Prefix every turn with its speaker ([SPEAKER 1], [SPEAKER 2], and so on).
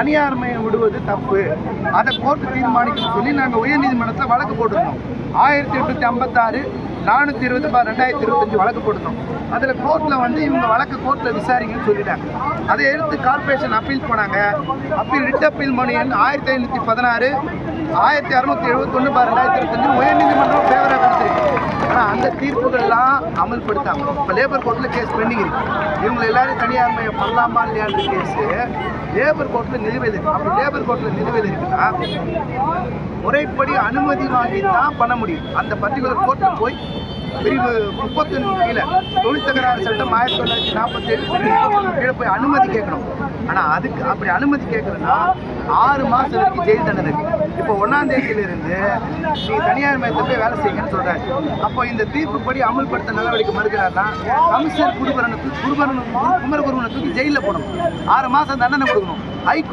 [SPEAKER 1] தனியார் மயம் விடுவது தப்பு. அதை கோர்ட்டு தீர்மானிக்கணும்னு சொல்லி நாங்கள் உயர்நீதிமன்றத்தில் வழக்கு போட்டிருந்தோம். ஆயிரத்தி எட்நூத்தி ஐம்பத்தாறு நானூற்றி இருபது பார் ரெண்டாயிரத்தி இருபத்தஞ்சு வழக்கு போட்டிருந்தோம். அதில் கோர்ட்டில் வந்து இவங்க வழக்கு கோர்ட்டில் விசாரிங்கன்னு சொல்லிட்டாங்க. அதை எடுத்து கார்ப்பரேஷன் அப்பீல் போனாங்க அப்பீல் ரிட் அப்பீல் மணி எண் ஆயிரத்தி ஐநூற்றி பதினாறு ஆயிரத்தி அறுநூத்தி எழுபத்தொன்று பார் ரெண்டாயிரத்தி இருபத்தஞ்சு உயர்நீதிமன்றம் ஃபேவராக கொடுத்துருக்கு ஆனால் அந்த தீர்ப்புகள்லாம் அமல்படுத்தாங்க இப்போ லேபர் கோர்ட்டில் கேஸ் பெண்டிங் இருக்கு. இவங்க எல்லாரும் தனியார் பண்ணலாமா இல்லையான்ற கேஸு லேபர் கோர்ட்டில் நிலுவையில் இருக்கு. அப்படி லேபர் கோர்ட்டில் நிலுவையில் இருக்குன்னா முறைப்படி அனுமதி வாங்கி தான் பண்ண முடியும். அந்த பர்டிகுலர் கோர்ட்டில் போய் பிரிவு முப்பத்தொன்று கீழே தொழில் தகராறு சட்டம் ஆயிரத்தி தொள்ளாயிரத்தி நாற்பத்தி ஏழு முப்பத்தொன்று கீழே போய் அனுமதி கேட்கணும். ஆனால் அதுக்கு அப்படி அனுமதி கேட்கணும்னா ஆறு மாதம் வரைக்கும் ஜெயில் தண்டனை இருக்குது இப்போ ஒன்றாம் தேதியிலிருந்து நீ தனியார் மையத்தை போய் வேலை செய்யுங்கன்னு சொல்கிறாரு அப்போ இந்த தீர்ப்புப்படி அமல்படுத்த நடவடிக்கை மறுக்கிறாருன்னா கமிஷனர் குருபரனுக்கு குருபரனுக்கு குருபரன் குமரகுருவனை தூக்கி ஜெயிலில் போடணும். ஆறு மாதம் தண்டனை கொடுக்கணும். ஹைகோர்ட்